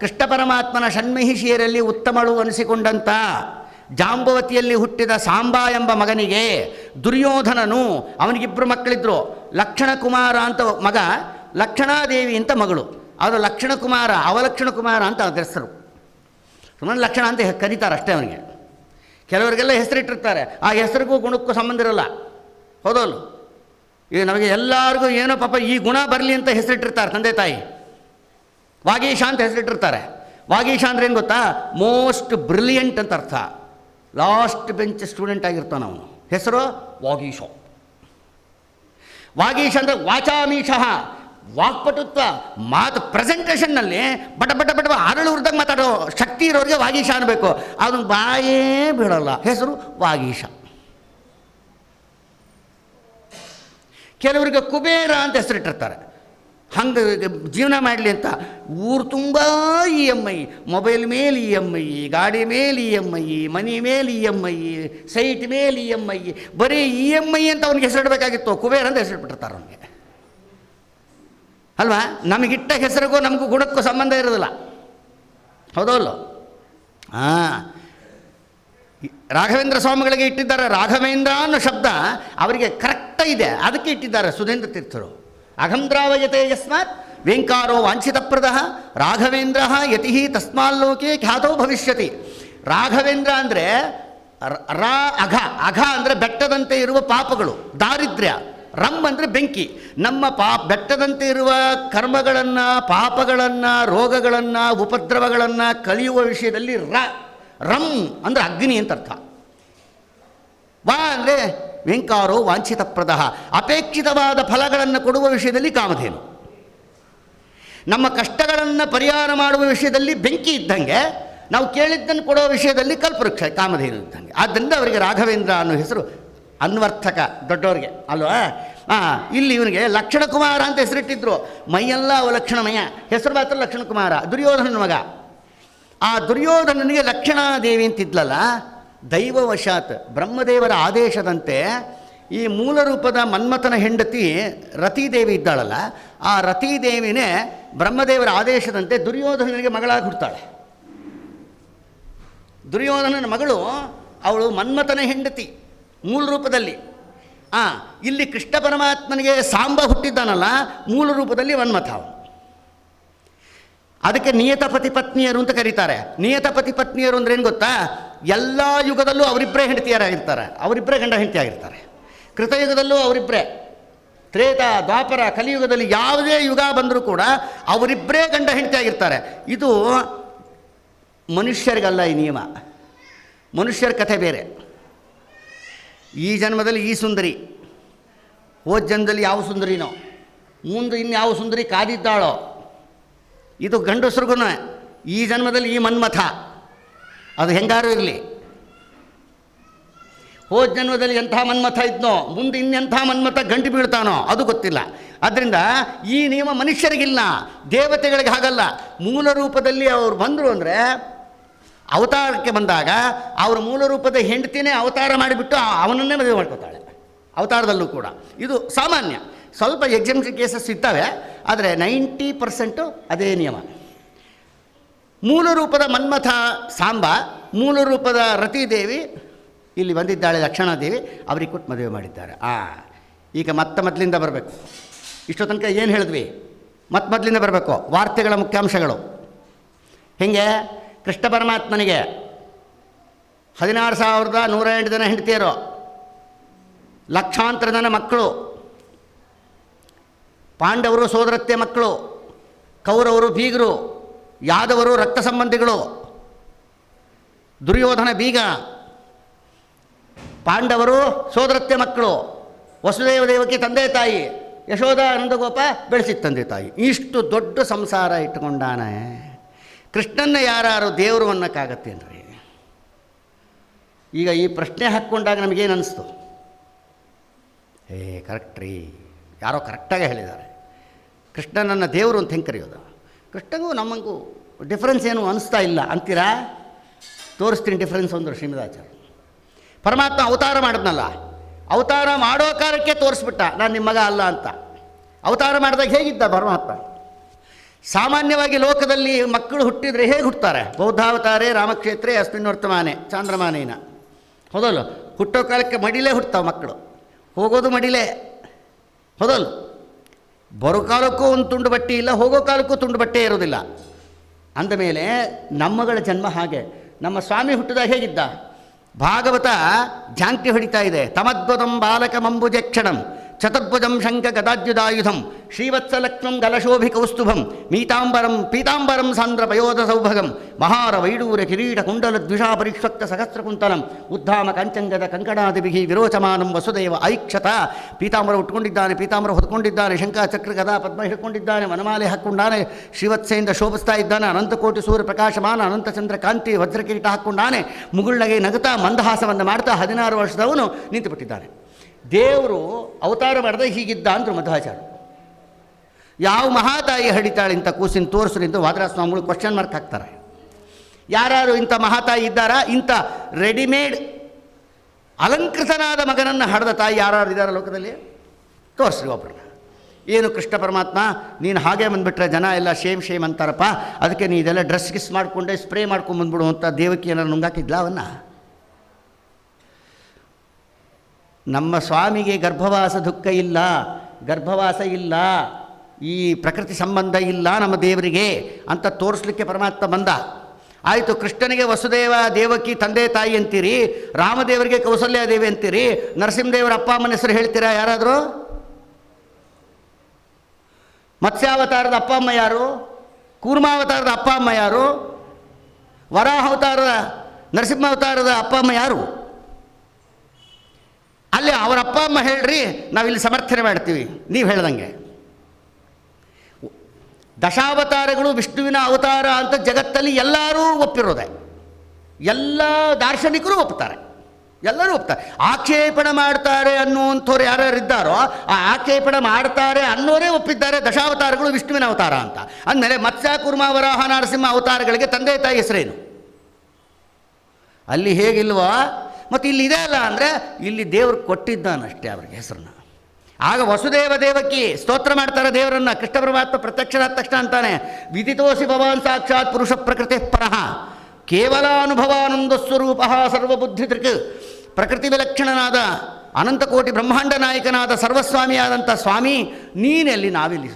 ಕೃಷ್ಣ ಪರಮಾತ್ಮನ ಷಣ್ಮಹಿಷಿಯರಲ್ಲಿ ಉತ್ತಮಳು ಅನಿಸಿಕೊಂಡಂಥ ಜಾಂಬವತಿಯಲ್ಲಿ ಹುಟ್ಟಿದ ಸಾಂಬಾ ಎಂಬ ಮಗನಿಗೆ ದುರ್ಯೋಧನನು ಅವನಿಗಿಬ್ಬರು ಮಕ್ಕಳಿದ್ರು ಲಕ್ಷಣ ಕುಮಾರ ಅಂತ ಮಗ, ಲಕ್ಷಣಾದೇವಿ ಅಂತ ಮಗಳು. ಅದು ಲಕ್ಷಣ ಕುಮಾರ ಅವಲಕ್ಷಣ ಕುಮಾರ ಅಂತ ಅದ್ರ ಹೆಸರು. ಸುಮ್ಮನೆ ಲಕ್ಷಣ ಅಂತ ಕರೀತಾರೆ ಅಷ್ಟೇ ಅವನಿಗೆ. ಕೆಲವರಿಗೆಲ್ಲ ಹೆಸರಿಟ್ಟಿರ್ತಾರೆ. ಆ ಹೆಸರಿಗೂ ಗುಣಕ್ಕೂ ಸಂಬಂಧ ಇರಲ್ಲ. ಹೌದಲ್ಲ? ಈಗ ನಮಗೆ ಎಲ್ಲರಿಗೂ ಏನೋ ಪಾಪ ಈ ಗುಣ ಬರಲಿ ಅಂತ ಹೆಸರಿಟ್ಟಿರ್ತಾರೆ ತಂದೆ ತಾಯಿ. ವಾಗೀಶ ಅಂತ ಹೆಸರಿಟ್ಟಿರ್ತಾರೆ. ವಾಗೀಶ ಅಂದ್ರೆ ಏನು ಗೊತ್ತಾ? ಮೋಸ್ಟ್ ಬ್ರಿಲಿಯಂಟ್ ಅಂತ ಅರ್ಥ. ಲಾಸ್ಟ್ ಬೆಂಚ್ ಸ್ಟೂಡೆಂಟ್ ಆಗಿರ್ತಾನೆ ಅವನು. ಹೆಸರು ವಾಗೀಶ. ವಾಗೀಶ ಅಂದರೆ ವಾಚಾಮೀಶ. ವಾಕ್ಪಟುತ್ವ, ಮಾತು ಪ್ರೆಸೆಂಟೇಷನ್ನಲ್ಲಿ ಬಟ ಬಟ ಬಟ ಅರಳು ಉರ್ದಾಗ ಮಾತಾಡೋ ಶಕ್ತಿ ಇರೋರಿಗೆ ವಾಗೀಶ ಅನ್ನಬೇಕು ಅವನು ಬಾಯೇ ಬಿಡೋಲ್ಲ ಹೆಸರು ವಾಗೀಶ. ಕೆಲವರಿಗೆ ಕುಬೇರ ಅಂತ ಹೆಸರಿಟ್ಟಿರ್ತಾರೆ. ಹಂಗೆ ಜೀವನ ಮಾಡಲಿ ಅಂತ. ಊರು ತುಂಬ ಇ ಎಂ ಐ ಮೊಬೈಲ್ ಮೇಲೆ ಇ ಎಂ ಐ ಗಾಡಿ ಮೇಲೆ ಇ ಎಂ ಐ ಮನೆ ಮೇಲೆ ಇ ಎಂ ಐ ಸೈಟ್ ಮೇಲೆ ಇ ಎಂ ಐ ಬರೀ ಇ ಎಂ ಐ ಅಂತ ಅವ್ನಿಗೆ ಹೆಸರಿಡಬೇಕಾಗಿತ್ತು. ಕುಬೇರ ಅಂತ ಹೆಸರಿಟ್ಬಿಟ್ಟಿರ್ತಾರೆ ಅವನಿಗೆ. ಅಲ್ವಾ? ನಮಗಿಟ್ಟ ಹೆಸರಿಗೂ ನಮಗೂ ಗುಣಕ್ಕೂ ಸಂಬಂಧ ಇರೋದಿಲ್ಲ. ಹೌದಲ್ಲ ಹಾಂ ರಾಘವೇಂದ್ರ ಸ್ವಾಮಿಗಳಿಗೆ ಇಟ್ಟಿದ್ದಾರೆ. ರಾಘವೇಂದ್ರ ಅನ್ನೋ ಶಬ್ದ ಅವರಿಗೆ ಕರೆಕ್ಟ ಇದೆ ಅದಕ್ಕೆ ಇಟ್ಟಿದ್ದಾರೆ ಸುಧೇಂದ್ರ ತೀರ್ಥರು. ಅಘಂದ್ರಾವಯತೆ ಯಸ್ಮಾತ್ ವೆಂಕಾರೋ ವಾಂಛಿತಪ್ರದ ರಾಘವೇಂದ್ರ ಯತಿ ತಸ್ಮಾಲ್ಲೋಕೆ ಖ್ಯಾತೋ ಭವಿಷ್ಯತಿ ರಾಘವೇಂದ್ರ ಅಂದರೆ ರಾ ಅಘ ಅಘ ಅಂದರೆ ಬೆಟ್ಟದಂತೆ ಇರುವ ಪಾಪಗಳು, ದಾರಿದ್ರ್ಯ। ರಂ ಅಂದರೆ ಬೆಂಕಿ। ನಮ್ಮ ಪಾ ಬೆಟ್ಟದಂತೆ ಇರುವ ಕರ್ಮಗಳನ್ನು, ಪಾಪಗಳನ್ನು, ರೋಗಗಳನ್ನು, ಉಪದ್ರವಗಳನ್ನು ಕಲಿಯುವ ವಿಷಯದಲ್ಲಿ ರ ರಂ ಅಂದರೆ ಅಗ್ನಿ ಅಂತ ಅರ್ಥ। ವಾ ಅಂದರೆ ವೆಂಕಾರೋ ವಾಂಛಿತಪ್ರದ, ಅಪೇಕ್ಷಿತವಾದ ಫಲಗಳನ್ನು ಕೊಡುವ ವಿಷಯದಲ್ಲಿ ಕಾಮಧೇನು. ನಮ್ಮ ಕಷ್ಟಗಳನ್ನು ಪರಿಹಾರ ಮಾಡುವ ವಿಷಯದಲ್ಲಿ ಬೆಂಕಿ ಇದ್ದಂಗೆ, ನಾವು ಕೇಳಿದ್ದನ್ನು ಕೊಡುವ ವಿಷಯದಲ್ಲಿ ಕಲ್ಪವೃಕ್ಷ, ಕಾಮಧೇನು ಇದ್ದಂಗೆ. ಆದ್ದರಿಂದ ಅವರಿಗೆ ರಾಘವೇಂದ್ರ ಅನ್ನೋ ಹೆಸರು ಅನ್ವರ್ಥಕ, ದೊಡ್ಡವರಿಗೆ, ಅಲ್ವಾ? ಹಾಂ ಇಲ್ಲಿ ಇವನಿಗೆ ಲಕ್ಷಣ ಕುಮಾರ ಅಂತ ಹೆಸರಿಟ್ಟಿದ್ರು. ಮೈಯೆಲ್ಲ ಅವಲಕ್ಷಣಮಯ, ಹೆಸರು ಮಾತ್ರ ಲಕ್ಷಣ ಕುಮಾರ ದುರ್ಯೋಧನನ ಮಗ. ಆ ದುರ್ಯೋಧನನಿಗೆ ಲಕ್ಷಣಾದೇವಿ ಅಂತಿದ್ಲಲ್ಲ ದೈವವಶಾತ್, ಬ್ರಹ್ಮದೇವರ ಆದೇಶದಂತೆ ಈ ಮೂಲ ರೂಪದ ಮನ್ಮಥನ ಹೆಂಡತಿ ರತೀದೇವಿ ಇದ್ದಾಳಲ್ಲ, ಆ ರತೀದೇವಿನೇ ಬ್ರಹ್ಮದೇವರ ಆದೇಶದಂತೆ ದುರ್ಯೋಧನನಿಗೆ ಮಗಳಾಗಿ ಹುಡ್ತಾಳೆ ದುರ್ಯೋಧನನ ಮಗಳು, ಅವಳು ಮನ್ಮಥನ ಹೆಂಡತಿ ಮೂಲ ರೂಪದಲ್ಲಿ ಆ, ಇಲ್ಲಿ ಕೃಷ್ಣ ಪರಮಾತ್ಮನಿಗೆ ಸಾಂಬ ಹುಟ್ಟಿದ್ದಾನಲ್ಲ ಮೂಲ ರೂಪದಲ್ಲಿ ಮನ್ಮಥ ಅದಕ್ಕೆ ನಿಯತ ಪತಿ ಪತ್ನಿಯರು ಅಂತ ಕರೀತಾರೆ. ನಿಯತ ಪತಿ ಪತ್ನಿಯರು ಅಂದ್ರೆ ಏನು ಗೊತ್ತಾ? ಎಲ್ಲ ಯುಗದಲ್ಲೂ ಅವರಿಬ್ಬರೇ ಹೆಂಡತಿಯರಾಗಿರ್ತಾರೆ. ಅವರಿಬ್ಬರೇ ಗಂಡ ಹೆಂಡತಿಯಾಗಿರ್ತಾರೆ ಕೃತಯುಗದಲ್ಲೂ ಅವರಿಬ್ಬರೇ ತ್ರೇತ, ದ್ವಾಪರ, ಕಲಿಯುಗದಲ್ಲಿ ಯಾವುದೇ ಯುಗ ಬಂದರೂ ಕೂಡ ಅವರಿಬ್ಬರೇ ಗಂಡ ಹೆಂಡತಿಯಾಗಿರ್ತಾರೆ ಇದು ಮನುಷ್ಯರಿಗಲ್ಲ ಈ ನಿಯಮ. ಮನುಷ್ಯರ ಕಥೆ ಬೇರೆ. ಈ ಜನ್ಮದಲ್ಲಿ ಈ ಸುಂದರಿ. ಹೋದ ಜನ್ಮದಲ್ಲಿ ಯಾವ ಸುಂದರಿನೋ. ಮುಂದೆ ಇನ್ಯಾವ ಸುಂದರಿ ಕಾದಿದ್ದಾಳೋ. ಇದು ಗಂಡಸ್ರಿಗೂ ಈ ಜನ್ಮದಲ್ಲಿ ಈ ಮನ್ಮಥ. ಅದು ಹೆಂಗಾರು ಇರಲಿ. ಹೋದ ಜನ್ಮದಲ್ಲಿ ಎಂಥ ಮನ್ಮಥ ಇದ್ನೋ, ಮುಂದೆ ಇನ್ನೆಂಥ ಮನ್ಮಥ ಗಂಟು ಬೀಳ್ತಾನೋ, ಅದು ಗೊತ್ತಿಲ್ಲ. ಆದ್ದರಿಂದ ಈ ನಿಯಮ ಮನುಷ್ಯರಿಗಿಲ್ಲ, ದೇವತೆಗಳಿಗೆ ಹಾಗಲ್ಲ. ಮೂಲ ರೂಪದಲ್ಲಿ ಅವರು ಬಂದರು ಅಂದರೆ, ಅವತಾರಕ್ಕೆ ಬಂದಾಗ ಅವರ ಮೂಲ ರೂಪದ ಹೆಂಡತಿನೇ ಅವತಾರ ಮಾಡಿಬಿಟ್ಟು ಅವನನ್ನೇ ಮದುವೆ ಮಾಡ್ಕೋತಾಳೆ. ಅವತಾರದಲ್ಲೂ ಕೂಡ. ಇದು ಸಾಮಾನ್ಯ. ಸ್ವಲ್ಪ ಎಕ್ಸಾಮ್ಷನ್ ಕೇಸಸ್ ಇರ್ತವೆ ಆದರೆ ನೈಂಟಿ ಪರ್ಸೆಂಟು ಅದೇ ನಿಯಮ. ಮೂಲ ರೂಪದ ಮನ್ಮಥ ಸಾಂಬ, ಮೂಲ ರೂಪದ ರತಿದೇವಿ, ಇಲ್ಲಿ ಬಂದಿದ್ದಾಳೆ ಲಕ್ಷಣಾದೇವಿ, ಅವರಿಗೆ ಕೊಟ್ಟು ಮದುವೆ ಮಾಡಿದ್ದಾರೆ. ಆ, ಈಗ ಮತ್ತೆ ಮೊದಲಿಂದ ಬರಬೇಕು. ಇಷ್ಟೋ ತನಕ ಏನು ಹೇಳಿದ್ವಿ? ಮತ್ತೆ ಮೊದಲಿಂದ ಬರಬೇಕು, ವಾರ್ತೆಗಳ ಮುಖ್ಯಾಂಶಗಳು. ಹೀಗೆ? ಕೃಷ್ಣ ಪರಮಾತ್ಮನಿಗೆ ಹದಿನಾರು ಸಾವಿರದ ನೂರ ಎಂಟು ಜನ ಹೆಂಡತಿಯರು, ಲಕ್ಷಾಂತರ ಜನ ಮಕ್ಕಳು, ಪಾಂಡವರು ಸೋದರತ್ತೆ ಮಕ್ಕಳು, ಕೌರವರು ಬೀಗರು ಯಾದವರು ರಕ್ತ ಸಂಬಂಧಿಗಳು. ದುರ್ಯೋಧನ ಬೀಗ. ಪಾಂಡವರು ಸೋದರತ್ಯ ಮಕ್ಕಳು. ವಸುದೇವ ದೇವಕ್ಕೆ ತಂದೆ ತಾಯಿ. ಯಶೋಧ ಆನಂದಗೋಪ ಬೆಳೆಸಿದ ತಂದೆ ತಾಯಿ. ಇಷ್ಟು ದೊಡ್ಡ ಸಂಸಾರ ಇಟ್ಟುಕೊಂಡಾನೆ. ಕೃಷ್ಣನ್ನ ಯಾರು ದೇವರು ಅನ್ನೋಕ್ಕಾಗತ್ತೇನ್ರಿ? ಈಗ ಈ ಪ್ರಶ್ನೆ ಹಾಕ್ಕೊಂಡಾಗ ನಮಗೇನು ಅನ್ನಿಸ್ತು ಏ, ಕರೆಕ್ಟ್ರಿ. ಯಾರೋ ಕರೆಕ್ಟಾಗಿ ಹೇಳಿದ್ದಾರೆ. ಕೃಷ್ಣನನ್ನು ದೇವರು ಅಂತ ಹೆಂಗೆ ಕರೆಯೋದು? ಕೃಷ್ಣಗೂ ನಮಗೂ ಡಿಫ್ರೆನ್ಸ್ ಏನು ಅನಿಸ್ತಾ ಇಲ್ಲ. ಅಂತೀರಾ? ತೋರಿಸ್ತೀನಿ ಡಿಫ್ರೆನ್ಸ್ ಒಂದು ಶ್ರೀಮದಾಚಾರ್ಯ. ಪರಮಾತ್ಮ ಅವತಾರ ಮಾಡಿದ್ನಲ್ಲ. ಅವತಾರ ಮಾಡೋ ಕಾಲಕ್ಕೆ ತೋರಿಸ್ಬಿಟ್ಟ. ನಾನು ನಿಮ್ಮ ಮಗ ಅಲ್ಲ ಅಂತ. ಅವತಾರ ಮಾಡಿದಾಗ ಹೇಗಿದ್ದ ಪರಮಾತ್ಮ? ಸಾಮಾನ್ಯವಾಗಿ ಲೋಕದಲ್ಲಿ ಮಕ್ಕಳು ಹುಟ್ಟಿದರೆ ಹೇಗೆ ಹುಟ್ಟುತ್ತಾರೆ ಬೌದ್ಧಾವತಾರೆ, ರಾಮಕ್ಷೇತ್ರೇ ಅಸ್ಮಿನ್ ವರ್ತಮಾನೆ ಚಾಂದ್ರಮಾನೇನ. ಹೌದಲ್ಲ? ಹುಟ್ಟೋ ಕಾಲಕ್ಕೆ ಮಡಿಲೇ ಹುಟ್ಟುತ್ತಾವೆ ಮಕ್ಕಳು. ಹೋಗೋದು ಮಡಿಲೇ. ಹೌದಲ್ಲ? ಬರೋ ಕಾಲಕ್ಕೂ ಒಂದು ತುಂಡು ಬಟ್ಟೆ ಇಲ್ಲ, ಹೋಗೋ ಕಾಲಕ್ಕೂ ತುಂಡು ಬಟ್ಟೆ ಇರೋದಿಲ್ಲ. ಅಂದಮೇಲೆ ನಮ್ಮಗಳ ಜನ್ಮ ಹಾಗೆ. ನಮ್ಮ ಸ್ವಾಮಿ ಹುಟ್ಟಿದ ಹೇಗಿದ್ದ? ಭಾಗವತ ಜಾಂಕಿ ಹೊಡಿತಾ ಇದೆ. ತಮದ್ಭುತಂ ಬಾಲಕಮಂಬುಜಕ್ಷಣಂ ಚತುರ್ಭುಜಂ ಶಂಖ ಗದಾದ್ಯುದಾಯುಧಂ ಶ್ರೀವತ್ಸಲಕ್ಷ್ಮಂ ಗಲಶೋಭಿ ಕೌಸ್ತುಭಂ ಮೀತಾಂಬರಂ ಪೀತಾಂಬರಂ ಸಾಂದ್ರ ಪಯೋಧ ಸೌಭಗಂ ಮಹಾರ ವೈಡೂರ ಕಿರೀಟ ಕುಂಡಲ ದ್ವಿಷಾ ಪರಿಷ್ವಕ್ತ ಸಹಸ್ರಕುಂತಲಂ ಉದ್ಧಾಮ ಕಂಚಂಗದ ಕಂಕಣಾದಿಭಿ ವಿರೋಚಮಾನಂ ವಸುದೇವ ಐಕ್ಷತ ಪೀತಾಂಬರ ಉಟ್ಕೊಂಡಿದ್ದಾನೆ ಪೀತಾಂಬರ ಹೊತ್ಕೊಂಡಿದ್ದಾನೆ ಶಂಖ ಗದಾ ಪದ್ಮ ಹಿಡ್ಕೊಂಡಿದ್ದಾನೆ ವನಮಾಲೆ ಹಾಕ್ಕೊಂಡಾನೆ ಶ್ರೀವತ್ಸೆಯಿಂದ ಶೋಭಿಸ್ತಾ ಇದ್ದಾನೆ, ಅನಂತಕೋಟಿ ಸೂರ್ಯ ಪ್ರಕಾಶಮಾನ ಅನಂತ ಚಂದ್ರ ಕಾಂತಿ ವಜ್ರ ಕಿರೀಟ ಹಾಕ್ಕೊಂಡಾನೆ, ಮುಗುಳ್ನಗೆ ನಗುತ್ತಾ ಮಂದಹಾಸವನ್ನು ಮಾಡ್ತಾ ಹದಿನಾರು ವರ್ಷದವನು ನಿಂತುಬಿಟ್ಟಿದ್ದಾನೆ. ದೇವರು ಅವತಾರ ಮಾಡದೆ ಹೀಗಿದ್ದ ಅಂದರು ಮಧ್ವಾಚಾರ್ಯ. ಯಾವ ಮಹಾತಾಯಿ ಹಡಿತಾಳೆ ಇಂಥ ಕೂಸಿನ ತೋರಿಸ್ರು ಅಂತ ಸ್ವಾಮಿಗಳು ಕ್ವಶನ್ ಮಾರ್ಕ್ ಹಾಕ್ತಾರೆ. ಯಾರು ಇಂಥ ಮಹಾತಾಯಿ ಇದ್ದಾರಾ ಇಂಥ ರೆಡಿಮೇಡ್ ಅಲಂಕೃತನಾದ ಮಗನನ್ನು ಹಡೆದ ತಾಯಿ ಯಾರು ಇದ್ದಾರ ಲೋಕದಲ್ಲಿ? ತೋರಿಸ್ರಿ ಒಬ್ಬರನ್ನ ಏನು ಕೃಷ್ಣ ಪರಮಾತ್ಮ, ನೀನು ಹಾಗೆ ಬಂದುಬಿಟ್ರೆ ಜನ ಎಲ್ಲ ಶೇಮ್ ಶೇಮ್ ಅಂತಾರಪ್ಪ, ಅದಕ್ಕೆ ನೀ ಇದೆಲ್ಲ ಡ್ರೆಸ್ ಗಿಸ್ ಮಾಡಿಕೊಂಡೆ ಸ್ಪ್ರೇ ಮಾಡ್ಕೊಂಡು ಬಂದ್ಬಿಡು ಅಂತ ದೇವಕಿ ಏನಾರು ನುಂಗಾಕಿದ್ಲ ಅವನ್ನ? ನಮ್ಮ ಸ್ವಾಮಿಗೆ ಗರ್ಭವಾಸ ದುಃಖ ಇಲ್ಲ, ಗರ್ಭವಾಸ ಇಲ್ಲ, ಈ ಪ್ರಕೃತಿ ಸಂಬಂಧ ಇಲ್ಲ ನಮ್ಮ ದೇವರಿಗೆ ಅಂತ ತೋರಿಸ್ಲಿಕ್ಕೆ ಪರಮಾತ್ಮ ಬಂದ. ಆಯಿತು, ಕೃಷ್ಣನಿಗೆ ವಸುದೇವ ದೇವಕಿ ತಂದೆ ತಾಯಿ ಅಂತೀರಿ, ರಾಮದೇವರಿಗೆ ಕೌಸಲ್ಯ ದೇವಿ ಅಂತೀರಿ, ನರಸಿಂಹದೇವರ ಅಪ್ಪ ಅಮ್ಮನ ಹೆಸರು ಹೇಳ್ತೀರಾ ಯಾರಾದರೂ? ಮತ್ಸ್ಯಾವತಾರದ ಅಪ್ಪ ಅಮ್ಮ ಯಾರು? ಕೂರ್ಮಾವತಾರದ ಅಪ್ಪ ಅಮ್ಮ ಯಾರು? ವರಾಹಾವತಾರದ, ನರಸಿಂಹಾವತಾರದ ಅಪ್ಪ ಅಮ್ಮ ಯಾರು? ಅಲ್ಲಿ ಅವರ ಅಪ್ಪ ಅಮ್ಮ ಹೇಳ್ರಿ, ನಾವಿಲ್ಲಿ ಸಮರ್ಥನೆ ಮಾಡ್ತೀವಿ. ನೀವು ಹೇಳ್ದಂಗೆ. ದಶಾವತಾರಗಳು ವಿಷ್ಣುವಿನ ಅವತಾರ ಅಂತ ಜಗತ್ತಲ್ಲಿ ಎಲ್ಲರೂ ಒಪ್ಪಿರೋದೆ. ಎಲ್ಲ ದಾರ್ಶನಿಕರು ಒಪ್ತಾರೆ. ಎಲ್ಲರೂ ಒಪ್ತಾರೆ. ಆಕ್ಷೇಪಣೆ ಮಾಡ್ತಾರೆ ಅನ್ನುವಂಥವ್ರು ಯಾರ್ಯಾರು ಇದ್ದಾರೋ ಆ ಆಕ್ಷೇಪಣೆ ಮಾಡ್ತಾರೆ ಅನ್ನೋರೇ ಒಪ್ಪಿದ್ದಾರೆ ದಶಾವತಾರಗಳು ವಿಷ್ಣುವಿನ ಅವತಾರ ಅಂತ. ಅಂದಮೇಲೆ ಮತ್ಸ್ಯ, ಕುರ್ಮ, ವರಾಹ, ನರಸಿಂಹ ಅವತಾರಗಳಿಗೆ ತಂದೆ ತಾಯಿ ಹೆಸರೇನು? ಅಲ್ಲಿ ಹೇಗಿಲ್ವಾ? ಮತ್ತು ಇಲ್ಲಿ ಇದೆ ಅಲ್ಲ ಅಂದರೆ ಇಲ್ಲಿ ದೇವರು ಕೊಟ್ಟಿದ್ದಾನಷ್ಟೇ ಅವ್ರಿಗೆ ಹೆಸರನ್ನ. ಆಗ ವಸುದೇವ ದೇವಕಿ ಸ್ತೋತ್ರ ಮಾಡ್ತಾರೆ ದೇವರನ್ನು, ಕೃಷ್ಣ ಪರಮಾತ್ಮ ಪ್ರತ್ಯಕ್ಷರಾದ ತಕ್ಷಣ ಅಂತಾನೆ ವಿದಿತೋಸಿ ಭವಾನ್ ಸಾಕ್ಷಾತ್ ಪುರುಷ ಪ್ರಕೃತಿ ಪರಃ, ಕೇವಲ ಅನುಭವಾನಂದ ಸ್ವರೂಪ ಸರ್ವಬುದ್ಧಿ ತೃಕ್ ಪ್ರಕೃತಿ ವಿಲಕ್ಷಣನಾದ ಅನಂತಕೋಟಿ ಬ್ರಹ್ಮಾಂಡ ನಾಯಕನಾದ ಸರ್ವಸ್ವಾಮಿಯಾದಂಥ ಸ್ವಾಮಿ, ನೀನೆಲ್ಲಿ ನಾವೆಲ್ಲಿ